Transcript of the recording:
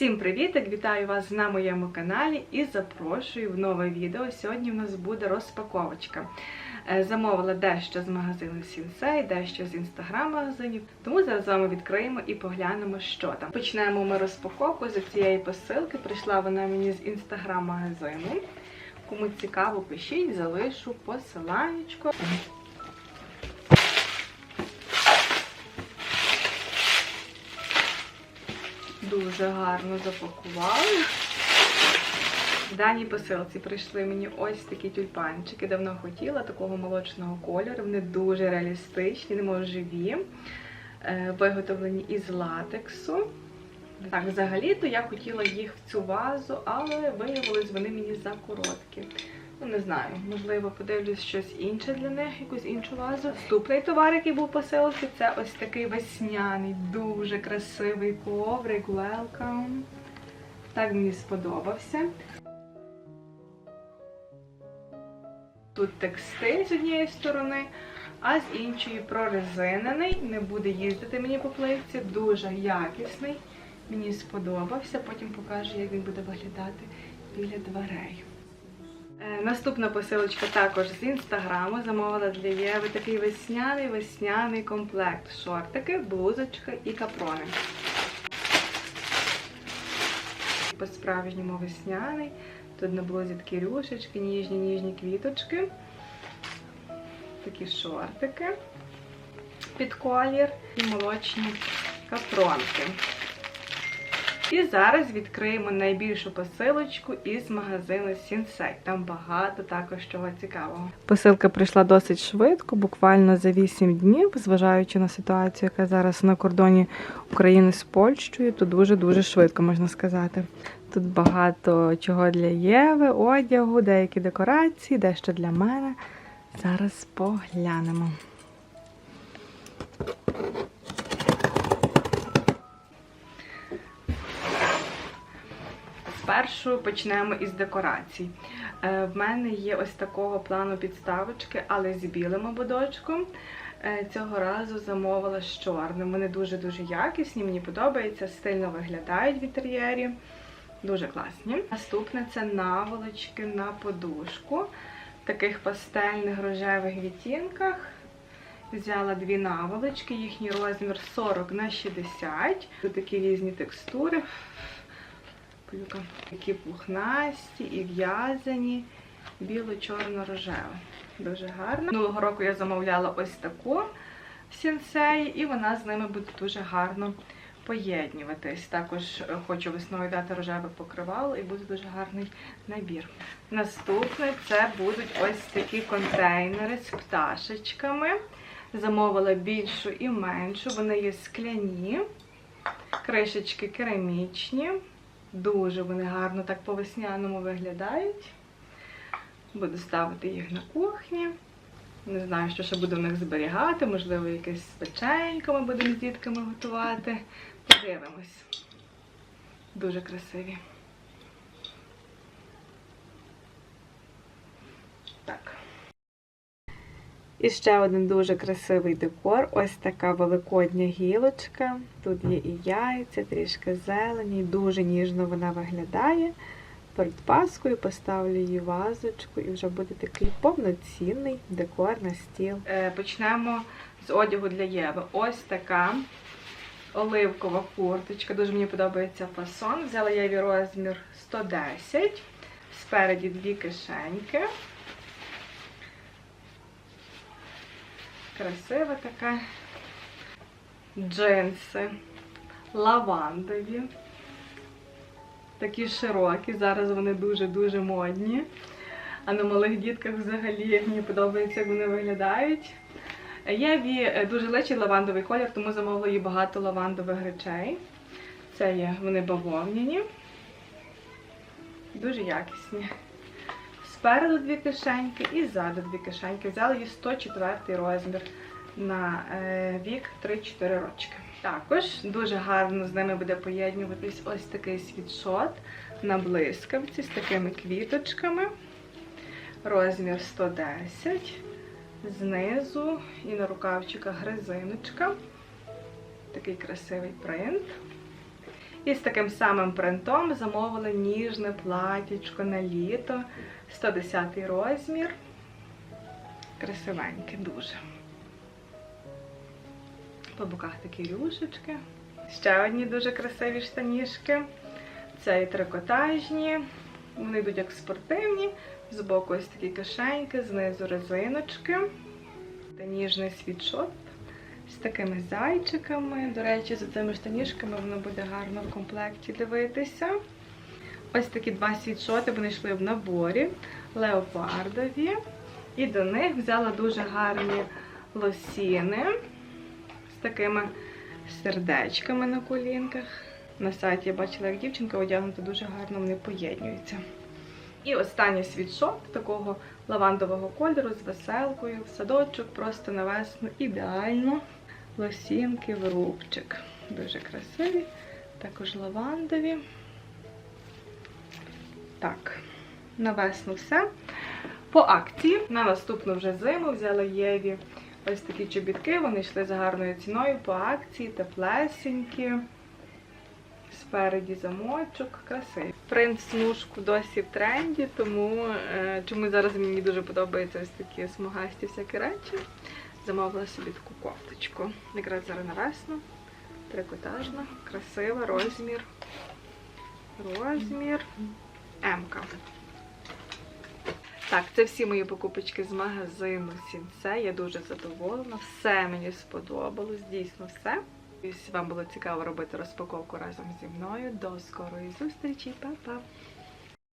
Всім привіт! Вітаю вас на моєму каналі і запрошую в нове відео. Сьогодні в нас буде розпаковочка. Е, Замовила дещо з магазину Сінсей, дещо з інстаграм-магазинів. Тому зараз з вами відкриємо і поглянемо, що там. Почнемо ми розпаковку з цієї посилки. Прийшла вона мені з інстаграм-магазину. Кому цікаво, пишіть, залишу посиланнячко. Дуже гарно запакували. В даній посилці прийшли мені ось такі тюльпанчики. Давно хотіла такого молочного кольору. Вони дуже реалістичні, немов живі, е, виготовлені із латексу. Так, взагалі-то я хотіла їх в цю вазу, але виявилось вони мені за короткі. Ну, не знаю, можливо, подивлюсь щось інше для них, якусь іншу вазу. Наступний товар, який був по посилці, це ось такий весняний, дуже красивий коврик. Welcome. Так мені сподобався. Тут текстиль з однієї сторони, а з іншої прорезинений. Не буде їздити мені по плитці. Дуже якісний. Мені сподобався. Потім покажу, як він буде виглядати біля дверей. Е, Наступна посилочка також з інстаграму. Замовила для Єви такий весняний весняний комплект. Шортики, блузочка і капрони. По-справжньому весняний. Тут на блузі такі рюшечки, ніжні ніжні квіточки. Такі шортики під колір і молочні капронки. І зараз відкриємо найбільшу посилочку із магазину Сінсей. Там багато також чого цікавого. Посилка прийшла досить швидко, буквально за 8 днів, зважаючи на ситуацію, яка зараз на кордоні України з Польщею, то дуже-дуже швидко можна сказати. Тут багато чого для Єви, одягу, деякі декорації, дещо для мене. Зараз поглянемо. Спершу почнемо із декорацій. Е, В мене є ось такого плану підставочки, але з білим ободочком. Е, Цього разу замовила з чорним. Вони дуже-дуже якісні, мені подобається, стильно виглядають в інтер'єрі. Дуже класні. Наступне це наволочки на подушку в таких пастельних рожевих відтінках. Взяла дві наволочки, їхній розмір 40 на 60. Тут такі різні текстури. Пилюка. Такі пухнасті і в'язані, біло-чорно-рожево. Дуже гарно. Минулого року я замовляла ось таку в і вона з ними буде дуже гарно поєднюватись. Також е, хочу весною дати рожеве покривало і буде дуже гарний набір. Наступне це будуть ось такі контейнери з пташечками. Замовила більшу і меншу. Вони є скляні, кришечки керамічні. Дуже вони гарно так по весняному виглядають. Буду ставити їх на кухні. Не знаю, що ще буду в них зберігати, можливо, якесь печенько ми будемо з дітками готувати. Подивимось. Дуже красиві. Так. І ще один дуже красивий декор. Ось така великодня гілочка. Тут є і яйця, трішки зелені, дуже ніжно вона виглядає. Перед паскою поставлю її вазочку і вже буде такий повноцінний декор на стіл. Е, почнемо з одягу для Єви. Ось така оливкова курточка. Дуже мені подобається фасон. Взяла Єві розмір 110. Спереді дві кишеньки. Красива така. Джинси лавандові. Такі широкі, зараз вони дуже-дуже модні. А на малих дітках взагалі мені подобається, як вони виглядають. Єві дуже личить лавандовий колір, тому замовила їй багато лавандових речей. Це є вони бавовняні. Дуже якісні. Спереду дві кишеньки і ззаду дві кишеньки. Взяла її 104 розмір на е, вік 3-4 рочки. Також дуже гарно з ними буде поєднюватись ось такий світшот на блискавці з такими квіточками. Розмір 110. Знизу і на рукавчиках резиночка. Такий красивий принт. І з таким самим принтом замовила ніжне платічко на літо, 110 розмір. Красивеньке дуже. По боках такі рюшечки. Ще одні дуже красиві штанішки. Це і трикотажні. Вони йдуть як спортивні. Збоку ось такі кишеньки, знизу резиночки. Та ніжний світшот з такими зайчиками. До речі, за цими штанішками воно буде гарно в комплекті дивитися. Ось такі два світшоти, вони йшли в наборі леопардові. І до них взяла дуже гарні лосіни з такими сердечками на колінках. На сайті я бачила, як дівчинка одягнута дуже гарно, вони поєднюються. І останній світшот такого лавандового кольору з веселкою, в садочок, просто на весну ідеально. Лосінки в рубчик. Дуже красиві. Також лавандові. Так, на весну все. По акції на наступну вже зиму взяла Єві ось такі чобітки. Вони йшли за гарною ціною по акції, теплесенькі. Спереді замочок, красивий. Принт смужку досі в тренді, тому е, чому зараз мені дуже подобаються ось такі смугасті всякі речі. Замовила собі таку кофточку. Якраз зараз на весну. Трикотажна, красива, розмір. Розмір М-ка. Так, це всі мої покупочки з магазину Сінце. Я дуже задоволена. Все мені сподобалось, дійсно все. Вам було цікаво робити розпаковку разом зі мною. До скорої зустрічі, Па-па!